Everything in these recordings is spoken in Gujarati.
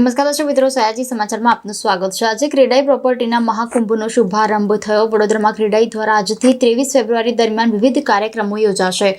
નમસ્કાર દર્શક મિત્રો, સયાજી સમાચારમાં આપનું સ્વાગત છે. આજે ક્રેડાઈ પ્રોપર્ટીના મહાકુંભનો શુભારંભ થયો. વડોદરામાં ક્રેડાઈ દ્વારા આજથી ત્રેવીસ ફેબ્રુઆરી દરમિયાન વિવિધ કાર્યક્રમો યોજાશે.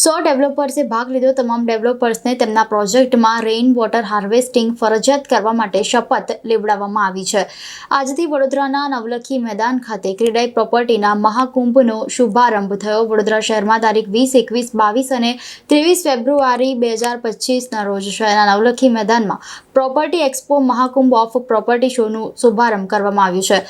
સો ડેવલપર્સે ભાગ લીધો તમામ ડેવલપર્સને તેમના પ્રોજેક્ટમાં રેઇન વોટર હાર્વેસ્ટિંગ ફરજિયાત કરવા માટે શપથ લેવડાવવામાં આવી છે. આજથી વડોદરાના નવલખી મેદાન ખાતે ક્રિડાઈ પ્રોપર્ટીના મહાકુંભનો શુભારંભ થયો. વડોદરા શહેરમાં તારીખ વીસ, એકવીસ, બાવીસ અને ત્રેવીસ ફેબ્રુઆરી બે હજાર પચીસના રોજ શહેરના નવલખી મેદાનમાં property expo Mahakumbh of property શોનું શુભારંભ કરવામાં આવ્યું છે.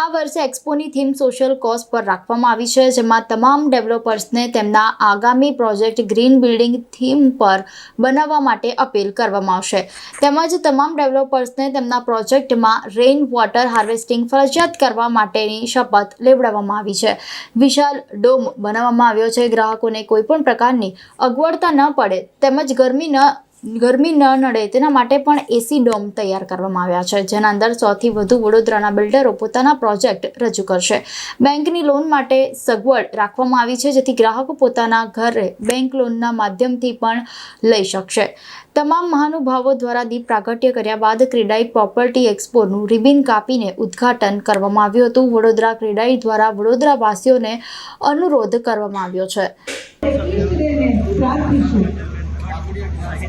આ વર્ષે એક્સપોની થીમ સોશિયલ કોઝ પર રાખવામાં આવી છે, જેમાં તમામ ડેવલપર્સને તેમના આગામી પ્રોજેક્ટ ગ્રીન બિલ્ડિંગ થીમ પર બનાવવા માટે અપીલ કરવામાં આવશે. તેમજ તમામ ડેવલપર્સને તેમના પ્રોજેક્ટમાં રેઇન વોટર હાર્વેસ્ટિંગ ફરજિયાત કરવા માટેની શપથ લેવડાવવામાં આવી છે. વિશાળ ડોમ બનાવવામાં આવ્યો છે. ગ્રાહકોને કોઈપણ પ્રકારની અગવડતા ન પડે તેમજ ગરમી ન ગરમી ન નડે તેના માટે પણ એસી ડોમ તૈયાર કરવામાં આવ્યા છે, જેના અંદર સૌથી વધુ વડોદરાના બિલ્ડરો પોતાના પ્રોજેક્ટ રજૂ કરશે. બેંકની લોન માટે સગવડ રાખવામાં આવી છે, જેથી ગ્રાહકો પોતાના ઘરે બેંક લોનના માધ્યમથી પણ લઈ શકશે. તમામ મહાનુભાવો દ્વારા દીપ પ્રાગટ્ય કર્યા બાદ ક્રેડાઈ પ્રોપર્ટી એક્સપોનું રિબિન કાપીને ઉદ્ઘાટન કરવામાં આવ્યું હતું. વડોદરા ક્રેડાઈ દ્વારા વડોદરાવાસીઓને અનુરોધ કરવામાં આવ્યો છે.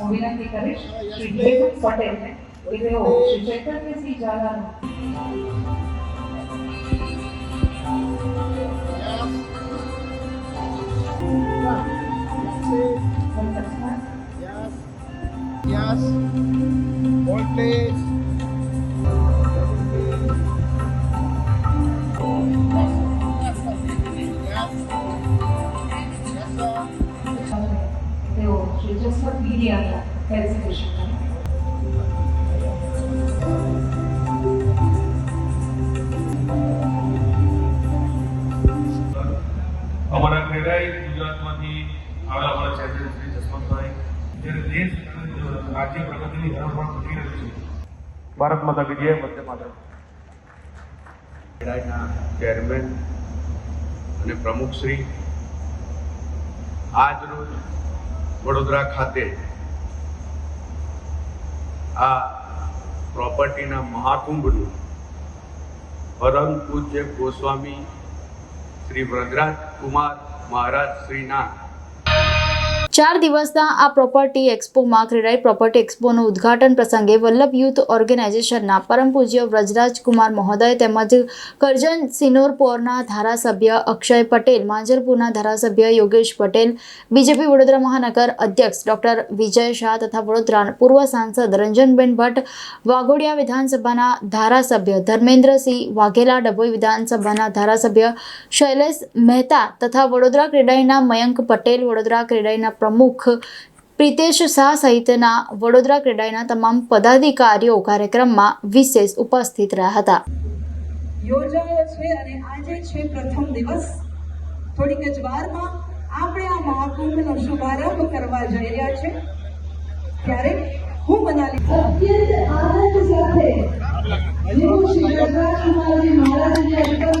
વિનંતી કરીશ શ્રી હેમંત પટેલને કે તેઓ Shri Chaitanyasinh ઝાલાનું સંતોષમાં Yes. Yes. Hold Bharat માતા કી જય, વંદે માતરમ. ચેરમેન અને પ્રમુખશ્રી આજરોજ વડોદરા ખાતે આ પ્રોપર્ટીના મહાકુંભનું પરમ પૂજ્ય ગોસ્વામી શ્રી વ્રજરાજ કુમાર મહારાજ શ્રીના ચાર દિવસના આ પ્રોપર્ટી એક્સપોમાં ક્રેડાઈ પ્રોપર્ટી એક્સપોનું ઉદ્ઘાટન પ્રસંગે વલ્લભ યુથ ઓર્ગેનાઇઝેશનના પરમ પૂજ્ય વ્રજરાજકુમાર મહોદય તેમજ કરજણ સિનોરપોરના ધારાસભ્ય અક્ષય પટેલ, માંજરપુરના ધારાસભ્ય યોગેશ પટેલ, બીજેપી વડોદરા મહાનગર અધ્યક્ષ ડોક્ટર વિજય શાહ તથા વડોદરા પૂર્વ સાંસદ રંજનબેન ભટ્ટ, વાઘોડિયા વિધાનસભાના ધારાસભ્ય ધર્મેન્દ્રસિંહ વાઘેલા, ડભોઈ વિધાનસભાના ધારાસભ્ય શૈલેષ મહેતા તથા વડોદરા ક્રેડાઈના મયંક પટેલ, વડોદરા ક્રેડાઈના પ્રમુખ પ્રિતેશ શાહ સહિતના વડોદરા ક્રેડાઈના તમામ પદાધિકારીઓ કાર્યક્રમમાં વિશેષ ઉપસ્થિત રહ્યા હતા. યોજાયો છે અને આજે છે પ્રથમ દિવસ. થોડીક જ વારમાં આપણે આ મહાકુંભનો શુભારંભ કરવા જઈ રહ્યા છે. ત્યારે હું મનાલી અત્યંત આનંદ સાથે જેવું શ્રી પ્રકાશ કુમારજી મહારાજને અર્પણ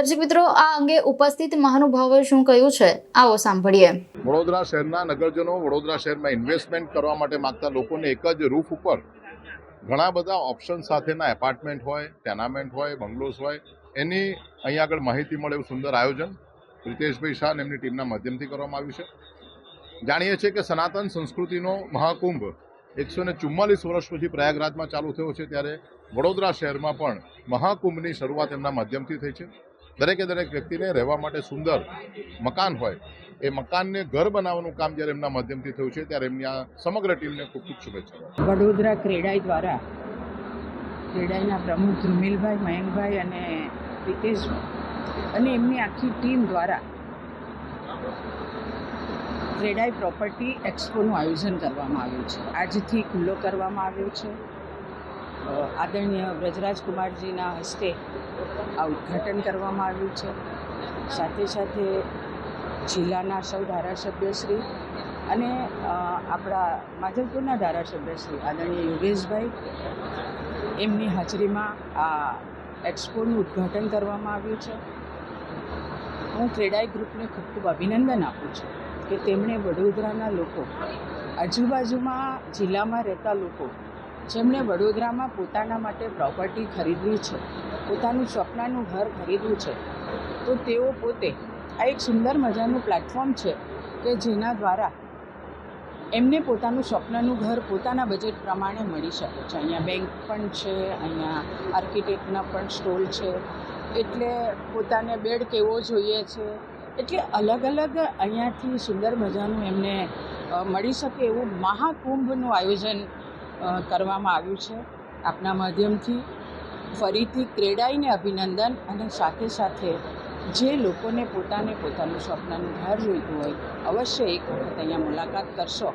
દર્શક મિત્રો, આ અંગે ઉપસ્થિત મહાનુભાવોએ શું કહ્યું છે, આવો સાંભળીએ. વડોદરા શહેરના નગરજનો વડોદરા શહેરમાં ઇન્વેસ્ટમેન્ટ કરવા માટે માંગતા લોકોને એક જ રૂફ ઉપર ઘણા બધા ઓપ્શન સાથેના એપાર્ટમેન્ટ હોય ટેનામેન્ટ હોય બંગલોઝ હોય, એની અહીંયા આગળ માહિતી મળે એવું સુંદર આયોજન રિતેશભાઈ શાહ અને એમની ટીમના માધ્યમથી કરવામાં આવ્યું છે. જાણીએ છીએ કે સનાતન સંસ્કૃતિનો મહાકુંભ એકસો ને ચુમ્માલીસ વર્ષ પછી પ્રયાગરાજમાં ચાલુ થયો છે, ત્યારે વડોદરા શહેરમાં પણ મહાકુંભની શરૂઆત એમના માધ્યમથી થઈ છે. દરેકે દરેક વ્યક્તિને રહેવા માટે સુંદર મકાન હોય, એ મકાનને ઘર બનાવવાનું કામ જ્યારે એમના માધ્યમથી થયું છે, ત્યારે એમની આ સમગ્ર ટીમને ખૂબ ખૂબ શુભેચ્છા વડોદરા ક્રેડાઈ દ્વારા ક્રેડાઈના પ્રમુખ ધ્રુમિલભાઈ મયંકભાઈ અને રિતેશભાઈ અને એમની આખી ટીમ દ્વારા ક્રેડાઈ પ્રોપર્ટી એક્સપોનું આયોજન કરવામાં આવ્યું છે. આજથી ખુલ્લો કરવામાં આવ્યો છે. આદરણીય વ્રજરાજ કુમારજીના હસ્તે આ ઉદ્ઘાટન કરવામાં આવ્યું છે. સાથે સાથે જિલ્લાના સૌ ધારાસભ્યશ્રી અને આપણા માધવપુરના ધારાસભ્યશ્રી આદરણીય યોગેશભાઈ એમની હાજરીમાં આ એક્સપોનું ઉદ્ઘાટન કરવામાં આવ્યું છે. હું ક્રેડાઈ ગ્રુપને ખૂબ ખૂબ અભિનંદન આપું છું કે તેમણે વડોદરાના લોકો, આજુબાજુમાં જિલ્લામાં રહેતા લોકો જેમણે વડોદરામાં પોતાના માટે પ્રોપર્ટી ખરીદવી છે, પોતાનું સ્વપ્નનું ઘર ખરીદવું છે, તો તેઓ પોતે આ એક સુંદર મજાનું પ્લેટફોર્મ છે કે જેના દ્વારા એમને પોતાનું સ્વપ્નનું ઘર પોતાના બજેટ પ્રમાણે મળી શકે છે. અહીંયા બેંક પણ છે, અહીંયા આર્કિટેક્ટના પણ સ્ટોલ છે, એટલે પોતાને બેડ કેવો જોઈએ છે, એટલે અલગ અલગ અહીંયાથી સુંદર મજાનું એમને મળી શકે એવું મહાકુંભનું આયોજન કરવામાં આવ્યું છે. આપના માધ્યમથી ફરીથી ક્રેડાઈને અભિનંદન અને સાથે સાથે જે લોકોને પોતાને પોતાનું સ્વપ્નનું ઘર જોઈતું હોય, અવશ્ય એક વખત અહીંયા મુલાકાત કરશો.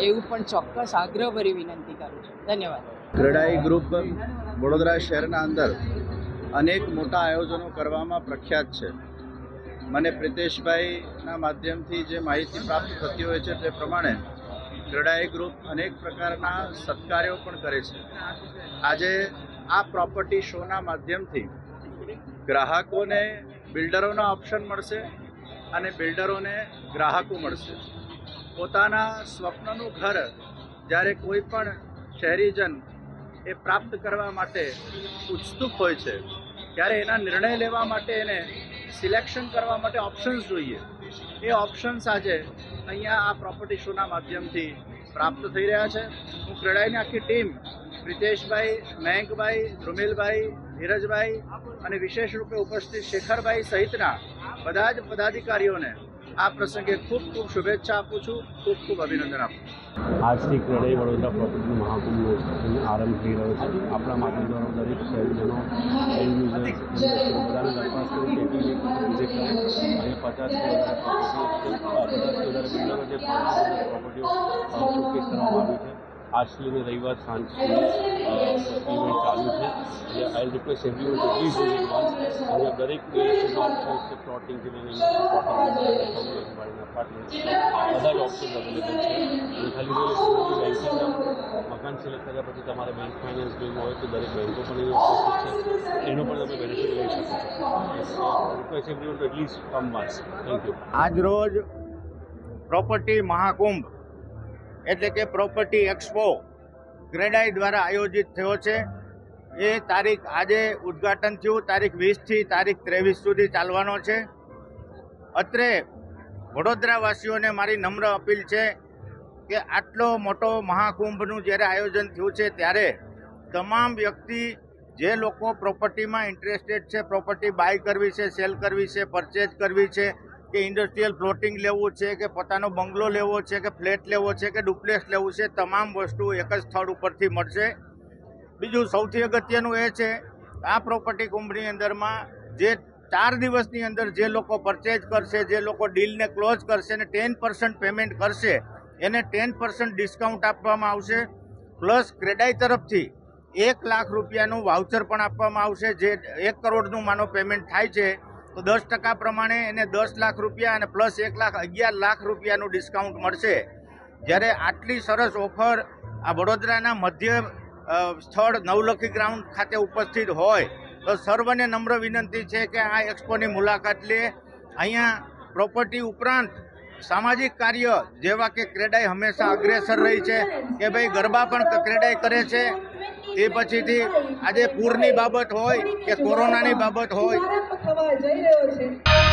એવું પણ ચોક્કસ આગ્રહભરી વિનંતી કરું છું. ધન્યવાદ. ક્રેડાઈ ગ્રુપ વડોદરા શહેરના અંદર અનેક મોટા આયોજનો કરવામાં પ્રખ્યાત છે. મને પ્રિતેશભાઈના માધ્યમથી જે માહિતી પ્રાપ્ત થતી હોય છે તે પ્રમાણે ક્રેડાઈ ગ્રુપ અનેક પ્રકારના સત્કાર્યો પણ કરે છે. આજે આ પ્રોપર્ટી શોના માધ્યમથી ગ્રાહકોને બિલ્ડરોના ઓપ્શન મળશે અને બિલ્ડરોને ગ્રાહકો મળશે. પોતાના સ્વપ્નનું ઘર જ્યારે કોઈ પણ શહેરીજન એ પ્રાપ્ત કરવા માટે ઉત્સુક હોય છે, ત્યારે એના નિર્ણય લેવા માટે એને સિલેક્શન કરવા માટે ઓપ્શન્સ જોઈએ. એ ઓપ્શન્સ આજે અહીંયા આ પ્રોપર્ટી શોના માધ્યમથી પ્રાપ્ત થઈ રહ્યા છે. હું ક્રેડાઈની આખી ટીમ પ્રિતેશભાઈ મહેંકભાઈ ધ્રુમિલભાઈ, ધીરજભાઈ અને વિશેષ રૂપે ઉપસ્થિત શેખરભાઈ સહિતના બધા જ પદાધિકારીઓને આ પ્રસંગે ખૂબ ખૂબ શુભેચ્છા આપું છું ખૂબ ખૂબ અભિનંદન આપું છું આજથી ક્રેડાઈ વડોદરા પ્રોપર્ટી મહાકુંભનો આરંભ થઈ રહ્યો છે આપણા માધ્યમ દ્વારા દરેક શહેરીજનો એન્ડ યુઝર્સ બધાને દરખાસ્ત વિઝિટ કરે અને પ્રોપર્ટીઓ શોકેસ કરવામાં આવી છે આજથી અને રવિવાર સાંજ સુધી ઇવેન્ટ ચાલુ છે એટલે I request every one please visit once અને દરેક ઓપ્શન્સ છે પ્લોટિંગથી લઈને અપાર્ટમેન્ટ બધા જ ઓપ્શન અવેલેબલ છે અને ખાલી રિયલ બેન્કિંગના મકાન સિલેક્ટ કર્યા પછી તમારે બેંક ફાઇનાન્સ જોવું હોય તો દરેક બેંકો પણ અહીં ઉપસ્થિત છે એનો પણ તમે બેનિફિટ લઈ શકો છો request every one to at least come once thank you આજ રોજ પ્રોપર્ટી મહાકુંભ એટલે કે પ્રોપર્ટી એક્સપો ગ્રેડાઈ દ્વારા આયોજિત થયો છે. એ તારીખ આજે ઉદ્ઘાટન થયું. તારીખ વીસથી તારીખ ત્રેવીસ સુધી ચાલવાનો છે. અત્રે વડોદરાવાસીઓને મારી નમ્ર અપીલ છે કે આટલો મોટો મહાકુંભનું જ્યારે આયોજન થયું છે ત્યારે તમામ વ્યક્તિ, જે લોકો પ્રોપર્ટીમાં ઇન્ટરેસ્ટેડ છે, પ્રોપર્ટી બાય કરવી છે, સેલ કરવી છે પરચેજ કરવી છે કે ઇન્ડસ્ટ્રીયલ પ્લોટિંગ લેવું છે, કે પોતાનો બંગલો લેવો છે, કે ફ્લેટ લેવો છે, કે ડુપ્લેક્સ લેવું છે, તમામ વસ્તુ એક જ સ્થળ ઉપરથી મળશે. બીજું સૌથી અગત્યનું એ છે, આ પ્રોપર્ટી કંપની અંદરમાં જે ચાર દિવસની અંદર જે લોકો પરચેજ કરશે, જે લોકો ડીલને ક્લોઝ કરશે અને ટેન પર્સન્ટ પેમેન્ટ કરશે, એને ટેન પર્સન્ટ ડિસ્કાઉન્ટ આપવામાં આવશે. પ્લસ ક્રેડાઈ તરફથી એક લાખ રૂપિયાનું વાઉચર પણ આપવામાં આવશે, જે એક કરોડનું માનો પેમેન્ટ થાય છે. તો દસ ટકા પ્રમાણે એને દસ લાખ રૂપિયા અને પ્લસ એક લાખ અગિયાર લાખ રૂપિયાનું ડિસ્કાઉન્ટ મળશે. જ્યારે આટલી સરસ ઓફર આ વડોદરાના મધ્ય સ્થળ નવલખી ગ્રાઉન્ડ ખાતે ઉપસ્થિત હોય, તો સર્વને નમ્ર વિનંતી છે કે આ એક્સપોની મુલાકાત લે. અહીંયા પ્રોપર્ટી ઉપરાંત સામાજિક કાર્ય જેવા કે ક્રેડાઈ હંમેશા અગ્રેસર રહી છે, કે ભાઈ ગરબા પણ ક્રેડાઈ કરે છે. એ પછીથી આજે પૂરની બાબત હોય કે કોરોનાની બાબત હોય થવા જઈ રહ્યો છે.